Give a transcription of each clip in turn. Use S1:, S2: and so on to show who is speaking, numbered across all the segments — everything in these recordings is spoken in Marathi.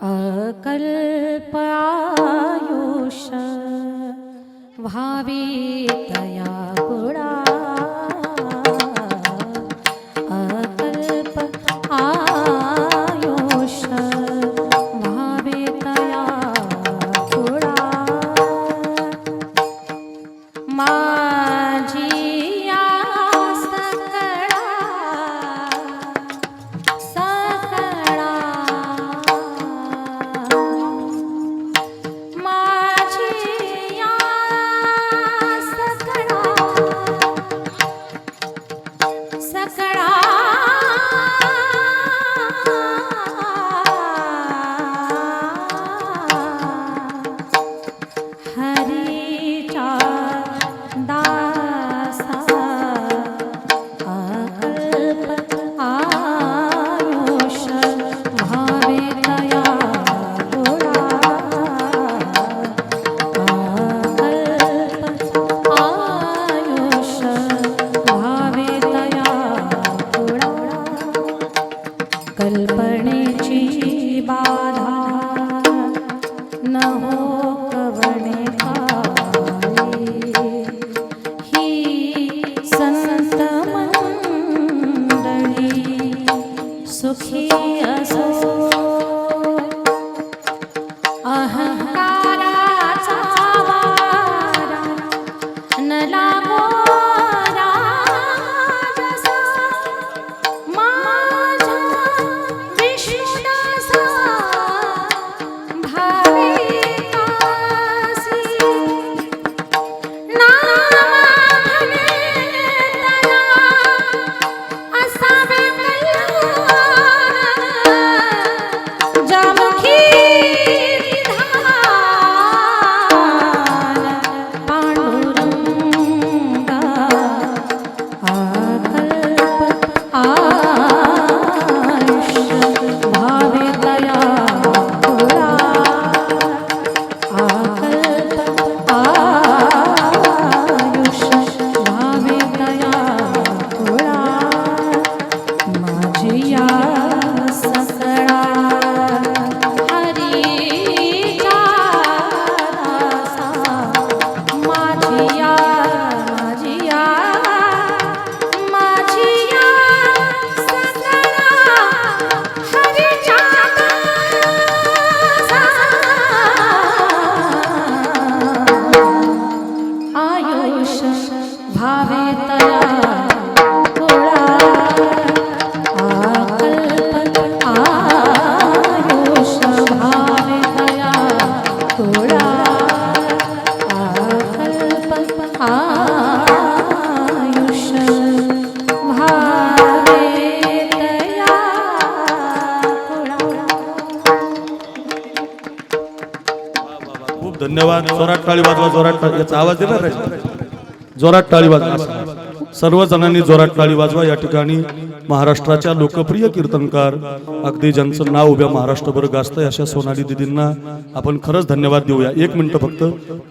S1: अकल्पायुष
S2: भावितया धन्यवाद. जोरात टाळी वाजवा जोरात टाळी. याचा आवाज दिला रे जोरात टाळी वाजवा. सर्व जणांनी जोरात टाळी वाजवा या ठिकाणी. महाराष्ट्राच्या लोकप्रिय कीर्तनकार. अगदी ज्यांचं नाव उभ्या महाराष्ट्रभर गाजतंय अशा सोनाली दिदींना आपण खरंच धन्यवाद देऊया. एक मिनटं फक्त.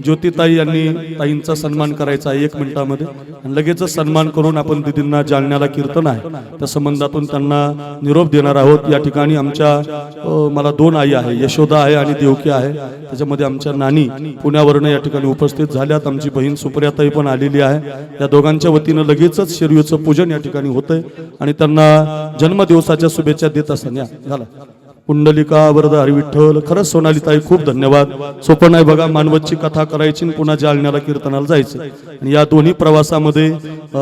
S2: ज्योतिताई यांनी ताईंचा सन्मान करायचा आहे एक मिनिटामध्ये. आणि लगेचच सन्मान करून आपण दिदींना जालन्याला कीर्तन आहे. त्या संबंधातून त्यांना निरोप देणार आहोत. या ठिकाणी आमच्या मला दोन आई आहे. यशोदा आहे आणि देवकी आहे. त्याच्यामध्ये आमच्या नानी पुण्यावरनं या ठिकाणी उपस्थित झाल्यात. आमची बहीण सुप्रियाताई पण आलेली आहे. या दोघांच्या वतीनं लगेचच शिरयूचं पूजन या ठिकाणी होतंय. आणि त्या त्यांना जन्मदिवसाच्या शुभेच्छा देत असताना. झाला. पुंडलिका वरद हरिविठ्ठल खरंच सोनालीताई खूप धन्यवाद. सोपं नाही बघा मानवतची कथा करायची आणि पुन्हा जालन्याला कीर्तनाला जायचं. आणि या दोन्ही प्रवासामध्ये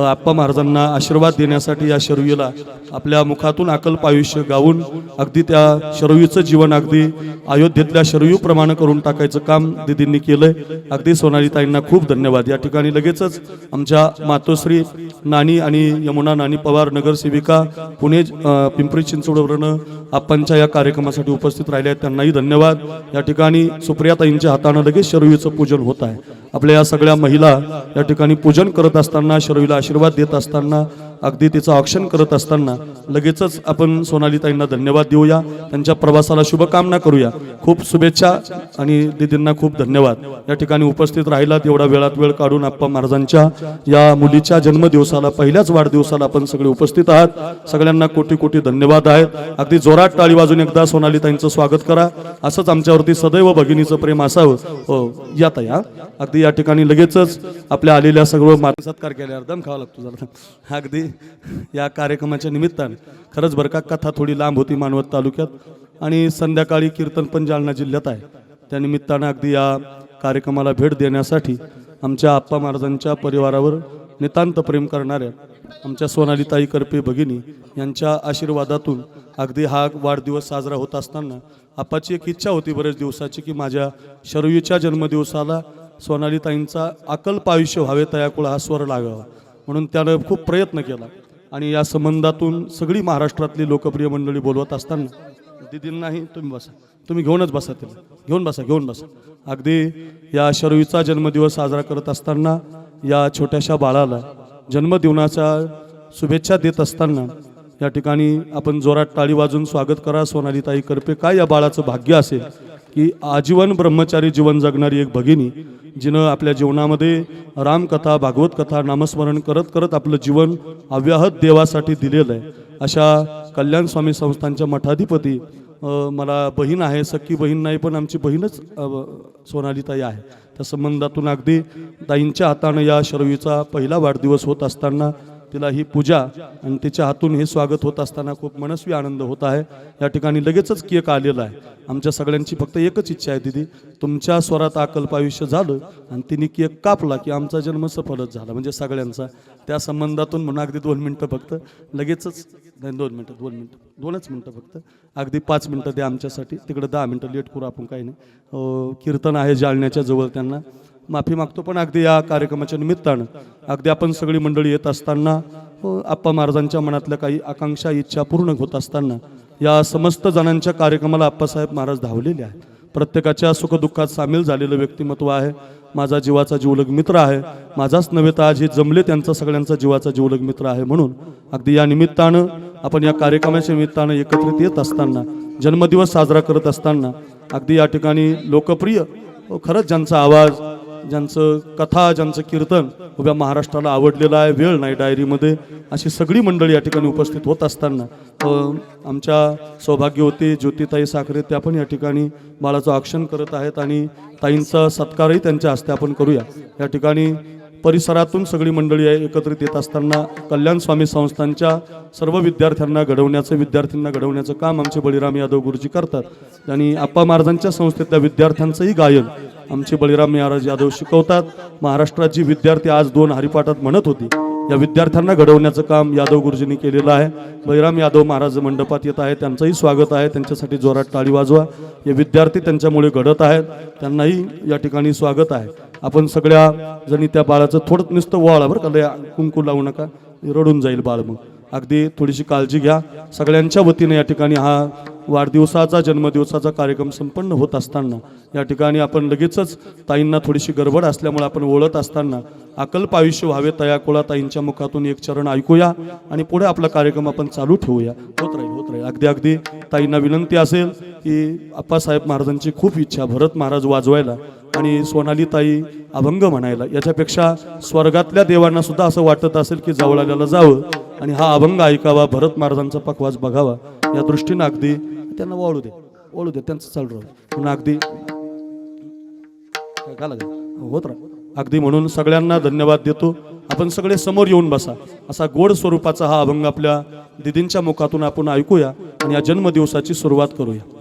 S2: आप्पा महाराजांना आशीर्वाद देण्यासाठी या शरवीला आपल्या मुखातून अकल्प आयुष्य गाऊन अगदी त्या शरवीचं जीवन अगदी अयोध्येतल्या शरयू करून टाकायचं काम दिदींनी केलंय. अगदी सोनालीताईंना खूप धन्यवाद. या ठिकाणी लगेचच आमच्या मातोश्री नानी आणि यमुना नानी पवार नगरसेविका पुणे पिंपरी चिंचवडवरनं आप्पांच्या या कार्यक्रमासाठी उपस्थित राहिले आहेत. त्यांनाही धन्यवाद. या ठिकाणी सुप्रियाताईंच्या हातानं लगेच शरवीचं पूजन होत आहे. आपल्या या सगळ्या महिला या ठिकाणी पूजन करत असताना शरवीला आशीर्वाद देत असताना अगदी तिचं ऑक्शन करत असताना लगेचच आपण सोनालीताईंना धन्यवाद देऊया. त्यांच्या प्रवासाला शुभकामना करूया. खूप शुभेच्छा आणि दिदींना खूप धन्यवाद. या ठिकाणी उपस्थित राहिला तेवढा वेळात वेळ काढून आप्पा महाराजांच्या या मुलीच्या जन्मदिवसाला पहिल्याच वाढदिवसाला आपण सगळे उपस्थित आहात. सगळ्यांना कोटी कोटी धन्यवाद आहेत. अगदी जोरात टाळी वाजून एकदा
S3: एकदा सोनालीताईंचं स्वागत करा. असंच आमच्यावरती सदैव भगिनीचं प्रेम असावं. हो या अगदी या ठिकाणी लगेचच आपल्या आलेल्या सर्व सत्कार केल्यावर दम खावा लागतो जरा. अगदी या कार्यक्रमाच्या निमित्ताने. खरंच बरं का कथा थोडी लांब होती मानवत तालुक्यात आणि संध्याकाळी कीर्तन पण जालना जिल्ह्यात आहे. त्या निमित्तानं अगदी या कार्यक्रमाला भेट देण्यासाठी आमच्या आप्पा महाराजांच्या परिवारावर नितांत प्रेम करणाऱ्या आमच्या सोनालीताई करपे भगिनी यांच्या आशीर्वादातून अगदी हा वाढदिवस साजरा होत असताना आपाची एक इच्छा होती बरेच दिवसाची की माझ्या शरवीच्या जन्मदिवसाला सोनालीताईंचा अकल्प आयुष्य व्हावे तयाकुळ हा स्वर लागावा. म्हणून त्यानं खूप प्रयत्न केला. आणि या संबंधातून सगळी महाराष्ट्रातली लोकप्रिय मंडळी बोलवत असताना दिदींनाही तुम्ही बसा. तुम्ही घेऊनच बसा तिला. घेऊन बसा घेऊन बसा. अगदी या शरवीचा जन्मदिवस साजरा करत असताना या छोट्याशा बाळाला जन्मदिवनाच्या शुभेच्छा देत असताना या ठिकाणी आपण जोरात टाळी वाजून स्वागत करा. सोनालीताई करपे काय या बाळाचं भाग्य असेल की आजीवन ब्रह्मचारी जीवन जगणारी एक भगिनी जिनं आपल्या जीवनामध्ये रामकथा भागवत कथा नामस्मरण करत करत आपलं जीवन अव्याहत देवासाठी दिलेलं आहे. अशा कल्याण स्वामी संस्थांच्या मठाधिपती मला बहीण आहे सख्खी बहीण नाही पण आमची बहीणच सोनालीताई आहे. त्या संबंधातून अगदी ताईंच्या हातानं या शरवीचा पहिला वाढदिवस होत असताना तिला ही पूजा आणि तिच्या हातून हे स्वागत होत असताना खूप मनस्वी आनंद होत आहे. या ठिकाणी लगेचच केक आलेला आहे. आमच्या सगळ्यांची फक्त एकच इच्छा आहे दिदी तुमच्या स्वरात अकल्प आयुष्य झालं आणि तिने केक कापला की आमचा जन्म सफलच झाला म्हणजे सगळ्यांचा. त्या संबंधातून म्हणून अगदी दोन मिनटं फक्त. लगेचच नाही दोन मिनटं दोन मिनटं दोनच मिनटं फक्त. अगदी पाच मिनटं द्या आमच्यासाठी. तिकडं दहा मिनटं लेट करू आपण काही नाही. कीर्तन आहे जाळण्याच्या जवळ त्यांना. माफी मागतो पण अगदी या कार्यक्रमाच्या निमित्तानं. अगदी आपण सगळी मंडळी येत असताना हो, आप्पा महाराजांच्या मनातल्या काही आकांक्षा इच्छा पूर्ण होत असताना या समस्त जणांच्या कार्यक्रमाला आप्पासाहेब महाराज धावलेले आहेत. प्रत्येकाच्या सुखदुःखात सामील झालेलं व्यक्तिमत्व आहे. माझा जीवाचा जीवलग मित्र आहे. माझाच नव्हे तर आज हे जमले त्यांचा सगळ्यांचा जीवाचा जीवलग मित्र आहे म्हणून अगदी या निमित्तानं आपण या कार्यक्रमाच्या निमित्तानं एकत्रित येत असताना जन्मदिवस साजरा करत असताना अगदी या ठिकाणी लोकप्रिय हो, खरंच ज्यांचा आवाज ज्यांचं कथा ज्यांचं कीर्तन उभ्या महाराष्ट्राला आवडलेलं आहे वेळ नाही डायरीमध्ये. अशी सगळी मंडळी या ठिकाणी उपस्थित होत असताना अ, आमच्या सौभाग्यवती ज्योतिताई साखरे त्या पण या ठिकाणी बाळाचं आक्षण करत आहेत आणि ताईंचा सत्कारही त्यांच्या हस्ते आपण करूया. या ठिकाणी परिसरातून सगळी मंडळी एकत्रित येत असताना कल्याण स्वामी संस्थांच्या सर्व विद्यार्थ्यांना घडवण्याचं विद्यार्थ्यांना घडवण्याचं काम आमचे बळीराम यादव गुरुजी करतात. आणि आप्पा महाराजांच्या संस्थेतल्या विद्यार्थ्यांचंही गायन आमचे बळीराम महाराज यादव शिकवतात. महाराष्ट्राची विद्यार्थी आज दोन हरिपाठात म्हणत होती. या विद्यार्थ्यांना घडवण्याचं काम यादव गुरुजींनी केलेलं आहे. बळीराम यादव महाराज मंडपात येत आहे त्यांचंही स्वागत आहे. त्यांच्यासाठी जोरात टाळी वाजवा. हे विद्यार्थी त्यांच्यामुळे घडत आहेत. त्यांनाही या ठिकाणी स्वागत आहे. आपण सगळ्या जणी त्या बाळाचं थोडं नुसतं वळा बरं का? लय कुंकू लावू नका. रडून जाईल बाळ मग. अगदी थोडीशी काळजी घ्या. सगळ्यांच्या वतीने या ठिकाणी हा वाढदिवसाचा जन्मदिवसाचा कार्यक्रम संपन्न होत असताना या ठिकाणी आपण लगेचच ताईंना थोडीशी गडबड असल्यामुळे आपण ओळत असताना अकल्प आयुष्य व्हावे तयाकुळा ताईंच्या मुखातून एक चरण ऐकूया आणि पुढे आपला कार्यक्रम आपण चालू ठेवूया. होत राहील होत राहील. अगदी अगदी ताईंना विनंती असेल की आप्पासाहेब महाराजांची खूप इच्छा भरत महाराज वाजवायला आणि सोनाली ताई अभंग म्हणायला. याच्यापेक्षा स्वर्गातल्या देवांना सुद्धा असं वाटत असेल की जवळाल्याला जावं आणि हा अभंग ऐकावा भरत महाराजांचा पकवाज बघावा. या दृष्टीनं अगदी त्यांना ओळू दे ओळू दे त्यांचं चालू राहू म्हणून अगदी काय घाला घाला. होत राहा. अगदी म्हणून सगळ्यांना धन्यवाद देतो. आपण सगळे समोर येऊन बसा. असा गोड स्वरूपाचा हा अभंग आपल्या दिदींच्या मुखातून आपण ऐकूया आणि या जन्मदिवसाची सुरुवात करूया.